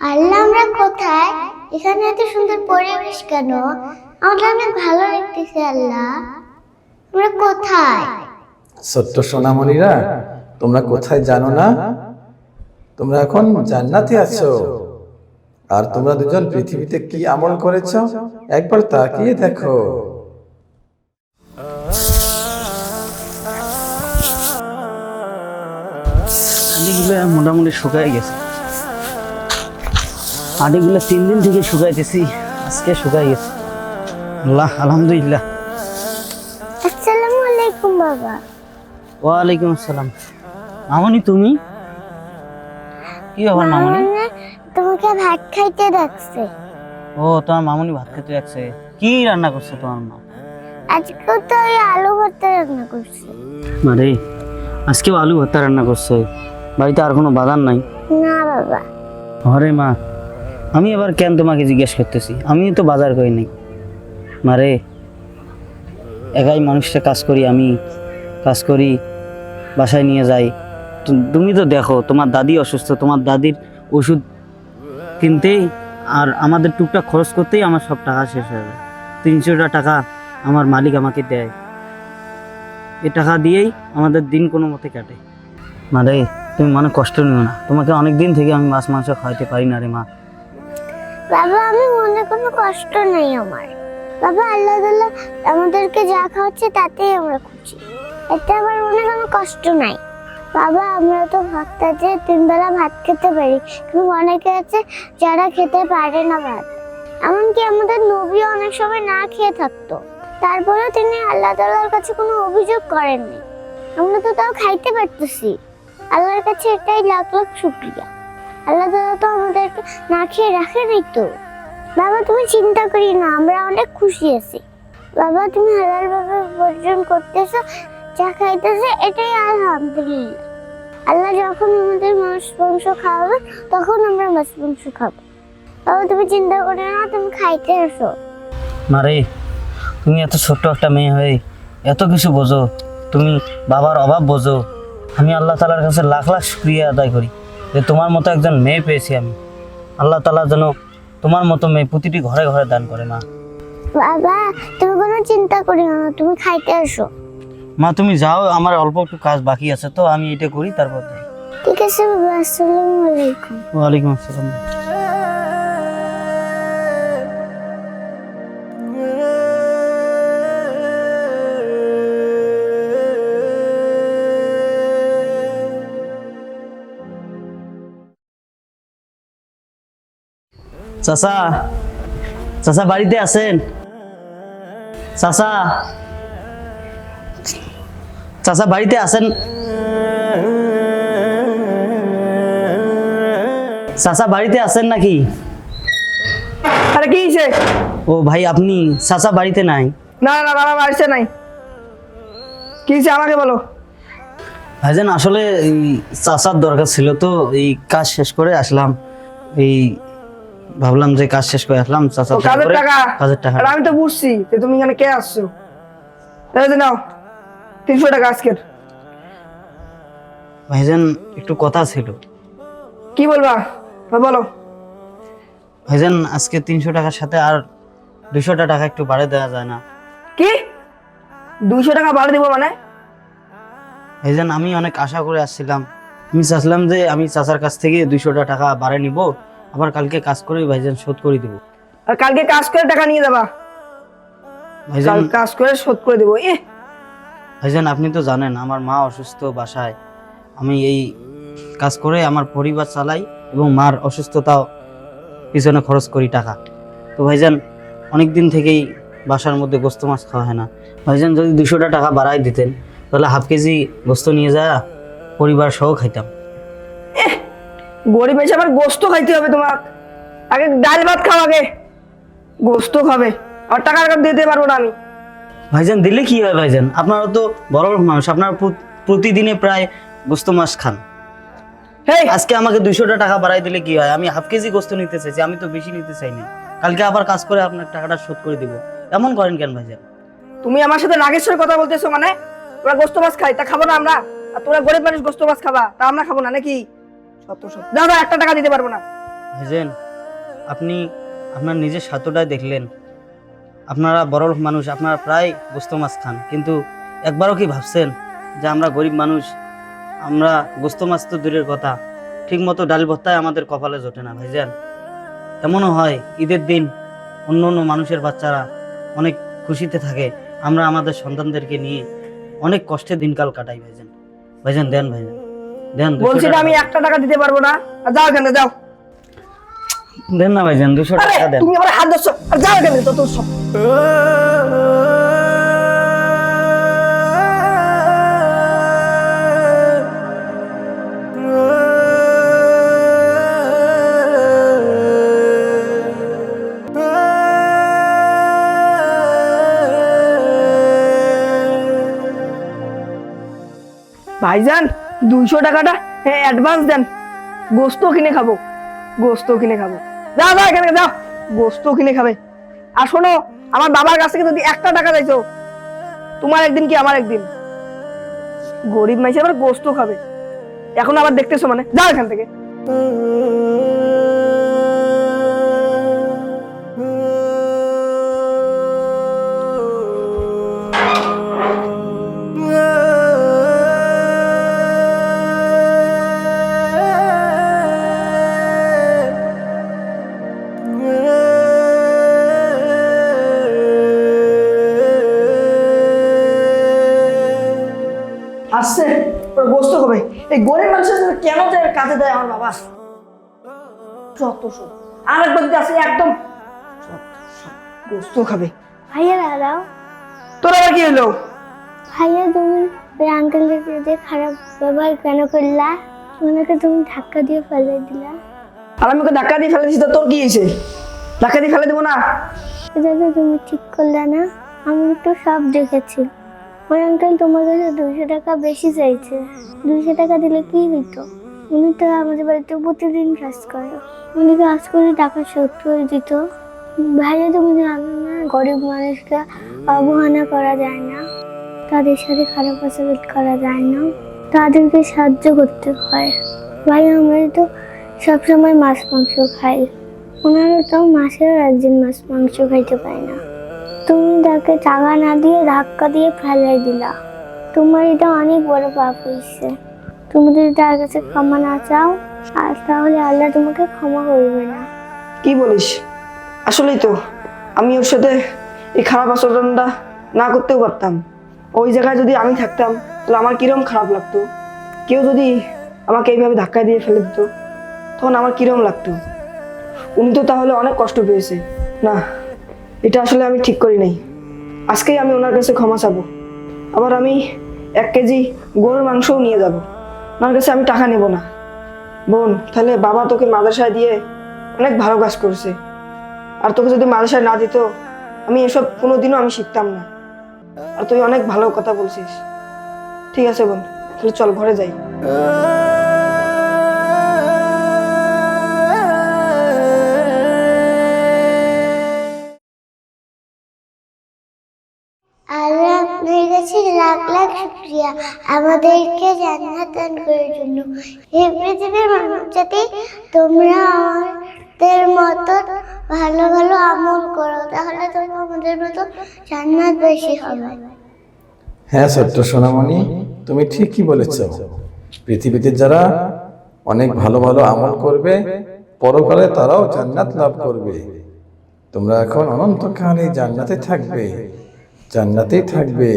আল্লাহ আমরা কোথায়? এখানে এত সুন্দর পরিবেশ কেন? আমাদের অনেক ভালো লাগতেছে আল্লাহ। আমরা কোথায়? সত্য সোনামণিরা তোমরা কোথায় জানো না? তোমরা এখন জান্নাতে আছো। আর তোমরা দুজন পৃথিবীতে কি আমল করেছ? একবার তাকিয়ে দেখো। মোটামুটি শুকায় গেছে। হাঁড়িগুলো তিন দিন থেকে শুকাইতেছি। আজকে শুকাই গেছে। আল্লাহ আলহামদুলিল্লাহ। আসসালামু আলাইকুম বাবা। ওয়ালাইকুম আসসালাম। মামনি তুমি? কি ব্যাপার মামনি? মানে তোমাকে ভাত খাইতে ডাকছে। ও তোমার মামনি ভাত খেতে যাচ্ছে কি রান্না করছে তোমার মা? আজকে তো আলু ভর্তা রান্না করছে। আরে আজকেও আলু ভর্তা রান্না করছে। বাড়িতে আর কোনো বাজার নাই? না বাবা। আরে মা আমি এবার কেন তোমাকে জিজ্ঞেস করতেছি? আমি তো বাজার করি নাই। মারে, একাই মানুষটা কাজ করি, আমি কাজ করি, বাসায় নিয়ে যাই। তুমি তো দেখো, তোমার দাদি অসুস্থ, তোমার দাদির ওষুধ কিনতেই আর আমাদের টুকটাক খরচ করতেই আমার সব টাকা শেষ হয়ে যায়। তিনশোটা টাকা আমার মালিক আমাকে দেয়। এ টাকা দিয়েই আমাদের দিন কোনো মতে কাটে। মা রে তুমি মনে কষ্ট নিও না। তোমাকে অনেক দিন থেকে আমি মাছ, মাংস খাওয়াইতে পারি না রে মা। বাবা, আমি মনে কোনো কষ্ট নেই আমার। বাবা, আল্লাহ তাআলা আমাদেরকে যা খাওয়াচ্ছে তাতেই আমরা খুশি। এতে আমার মনে কোনো কষ্ট নাই। বাবা, আমরা তো ভক্ত যে তিন বেলা ভাত খেতে পারি, কিন্তু অনেকে আছে যারা খেতে পারে না ভাত। এমনকি আমাদের নবী অনেক সময় না খেয়ে থাকতো। তারপরেও তিনি আল্লাহ তাআলার কাছে কোনো অভিযোগ করেননি। আমরা তো তাও খাইতে পারতেছি। আল্লাহর কাছে এটাই লাখ লাখ শুক্রিয়া। আল্লাহ তাআলা তো আমাদেরকে না খেয়ে রাখেনি তো। বাবা, তুমি চিন্তা করি না, আমরা অনেক খুশি আছি। বাবা, তুমি হালাল ভাবে উপার্জন করতেছো, যা খাইতেছে, এটাই আলহামদুলিল্লাহ। আল্লাহ যখন আমাদের মাছ, মাংস খাওয়াবে, তখন আমরা মাছ, মাংস খাব। বাবা, তুমি চিন্তা করি না, তুমি খাইতে এসো মারে তুমি এত ছোট্ট একটা মেয়ে হয়ে এত কিছু বোঝো। তুমি বাবার অভাব বোঝো। আমি আল্লাহ তালার কাছে লাখ লাখ শুক্রিয়া আদায় করি। যে তোমার মতো একজন মেয়ে পেয়েছি আমি। আল্লাহ তালা যেন তোমার মতো মেয়ে প্রতিটি ঘরে ঘরে দান করে মা। বাবা তুমি কোনো চিন্তা করি না তুমি খাইতে আসো। মা তুমি যাও আমার অল্প একটু কাজ বাকি আছে তো আমি এটা করি তারপর ঠিক আছে বাবা আসসালামু আলাইকুম। ওয়ালাইকুম আসসালাম। চাচা চাচা বাড়িতে আছেন? চাচা চাচা বাড়িতে আছেন? চাচা বাড়িতে আছেন নাকি? আরে কি হয়েছে ও ভাই আপনি চাচা বাড়িতে নাই। না না বাবা বাড়িতে নাই। কি হয়েছে আমাকে বলো। ভাইজান আসলে এই চাচার দরকার ছিল তো এই কাজ শেষ করে আসলাম। এই ভাবলাম যে কাজ শেষ করে আসলাম চাচা কাজের টাকা? কাজের টাকা। আমি তো বুঝছি যে তুমি এখানে কে আসছো এই যে নাও তিনশো টাকা আজকের। ভাইজান একটু কথা ছিল। কি বলবা? হ্যাঁ, বলো। ভাইজান আজকে তিনশো টাকার সাথে আর দুশোটা টাকা একটু বাড়ে দেওয়া যায় না। কি? দুইশো টাকা বাড়ি দিব মানে? ভাইজান আমি অনেক আশা করে আসছিলাম। আমি চাচ্ছিলাম যে আমি চাচার কাছ থেকে দুইশোটা টাকা বাড়ে নিব। আবার কালকে কাজ করে ভাইজান শোধ করে দিব। আর কালকে কাজ করে টাকা নিয়ে যাবা। ভাইজান কাল কাজ করে শোধ করে দেবো এ ভাইজান আপনি তো জানেন আমার মা অসুস্থ বাসায়। আমি এই কাজ করে আমার পরিবার চালাই এবং মার অসুস্থতাও পিছনে খরচ করি টাকা। তো ভাইজান অনেক দিন থেকেই বাসার মধ্যে গোস্ত মাছ খাওয়া হয় না। ভাইজান যদি দুশোটা টাকা বাড়াই দিতেন তাহলে হাফ কেজি গোস্ত নিয়ে যা পরিবার সহ খাইতাম। গরিব এসে আবার গোস্ত খাইতে হবে তোমার। আগে ডাল ভাত খাও আগে। গোস্ত খাবে। আর টাকা টাকা দিতে পারব না আমি। ভাইজান দিলে কি হয় ভাইজান? আপনারা তো বড় বড় মানুষ আপনারা প্রতিদিনে প্রায় গোস্ত মাছ খান। হেই! আজকে আমাকে দুইশোটা টাকা বাড়াই দিলে কি হয়? আমি হাফ কেজি গোস্ত নিতে চাইছি আমি তো বেশি নিতে চাই না কালকে আবার কাজ করে আপনার টাকাটা শোধ করে দিব। এমন করেন কেন ভাইজান? তুমি আমার সাথে নাগেশ্বর কথা বলতেছো মানে? তোরা গোস্ত মাছ খাই তা খাব না আমরা? আর তোরা গরিব মানুষ গোস্ত মাছ খাবা তা আমরা খাব না নাকি? সত্য দাদা একটা টাকা দিতে পারব না। ভাইজান, আপনি আপনার নিজের স্বার্থটাই দেখলেন। আপনারা বড় মানুষ, আপনারা প্রায় গোস্ত মাছ খান। কিন্তু একবারও কি ভাবছেন যে আমরা গরিব মানুষ, আমরা গোস্ত মাছ তো দূরের কথা ঠিক মতো ডাল ভত্তায় আমাদের কপালে জোটে না, ভাইজান? এমনও হয়, ঈদের দিন অন্য অন্য মানুষের বাচ্চারা অনেক খুশিতে থাকে। আমরা আমাদের সন্তানদেরকে নিয়ে অনেক কষ্টে দিনকাল কাটাই, ভাইজান। ভাইজান, দেন, ভাইজান। দেন বলছি না আমি একটা টাকা দিতে পারব না। আর যাও এখানে যাও। দেন না ভাইজান দুশো টাকা দেন। তুমি আমার হাত ধরছো। আর যাও এখানে তো তোর সব। ভাইজান দুইশো টাকাটা হ্যাঁ অ্যাডভান্স দেন। গোস্ত কিনে খাব। গোস্ত কিনে খাব। যা যাও এখানে যাও গোস্ত কিনে খাবে। আর শোনো, আমার বাবার কাছ থেকে যদি একটা টাকা চাইছো, তোমার একদিন কি আমার একদিন? গরিব মাইছে আবার গোস্ত খাবে। এখন আবার দেখতেছো মানে। যাও এখান থেকে। আসছে? ওর গোস্ত খাবে এই গরিব মানুষের কেন যায় কাজে দেয় আমার বাবা? যত সব। আর একবার যদি আসে একদম গোস্ত খাবে। ভাইয়া তোর আবার কি হলো? ভাইয়া তুমি ওই আঙ্কেলের সাথে খারাপ ব্যবহার কেন করলা? ওনাকে তুমি ধাক্কা দিয়ে ফেলে দিলা। আর আমি ওকে ধাক্কা দিয়ে ফেলে দিচ্ছি তো তোর কি হয়েছে? ধাক্কা দিয়ে ফেলে দেবো না। এটা তো তুমি ঠিক করলে না? আমি তো সব দেখেছি। ওই আঙ্কেল তোমার কাছে দুশো টাকা বেশি চাইছে। দুশো টাকা দিলে কি হইতো? উনি তো আমাদের বাড়িতে প্রতিদিন কাজ করে। উনি কাজ করে টাকা শোধ করে দিত। ভাইয়া তুমি জানো না, গরিব মানুষকে অবহেলা করা যায় না। তাদের সাথে খারাপ আচরণ করা যায় না। তাদেরকে সাহায্য করতে হয়। ভাই, আমরা তো সবসময় মাছ, মাংস খাই। ওনারা তো মাসেও একদিন মাছ, মাংস খাইতে পায় না। তাকে টাকা না দিয়ে ধাক্কা দিয়ে ফেলাই দিলা। তোমার এটা অনেক বড় পাপ হয়েছে। তুমি যদি তার কাছে ক্ষমা না চাও আর তাহলে আল্লাহ তোমাকে ক্ষমা করবে না। কি বলিস? আসলেই তো, আমি ওর সাথে এই খারাপ আচরণটা না করতেও পারতাম। ওই জায়গায় যদি আমি থাকতাম, তাহলে আমার কিরম খারাপ লাগতো? কেউ যদি আমাকে এইভাবে ধাক্কা দিয়ে ফেলে দিত, তখন আমার কিরম লাগতো? উনি তো তাহলে অনেক কষ্ট পেয়েছে। না, এটা আসলে আমি ঠিক করি নাই। আজকেই আমি ওনার কাছে ক্ষমা চাবো। আবার আমি এক কেজি গরুর মাংসও নিয়ে যাব। ওনার কাছে আমি টাকা নেব না। বোন, তাহলে বাবা তোকে মাদ্রাসায় দিয়ে অনেক ভালো কাজ করছে। আর তোকে যদি মাদ্রাসায় না দিত, আমি এসব কোনোদিনও আমি শিখতাম না। আর তুই অনেক ভালো কথা বলছিস। ঠিক আছে বোন, তাহলে চল ঘরে যাই। লাখ লাখ শুক্রিয়া। আমাদেরকে জান্নাত দান করার জন্য। পৃথিবীর তোমরা আমাদের মতো ভালো ভালো আমল করো, তাহলে তোমরা আমাদের মতো জান্নাত বেশি হবে। হ্যাঁ সোনামণি, তুমি ঠিকই বলেছ। পৃথিবীতে যারা অনেক ভালো ভালো আমল করবে, পরকালে তারাও জান্নাত লাভ করবে। তোমরা এখন অনন্তকাল জান্নাতে থাকবে, জান্নাতেই থাকবে।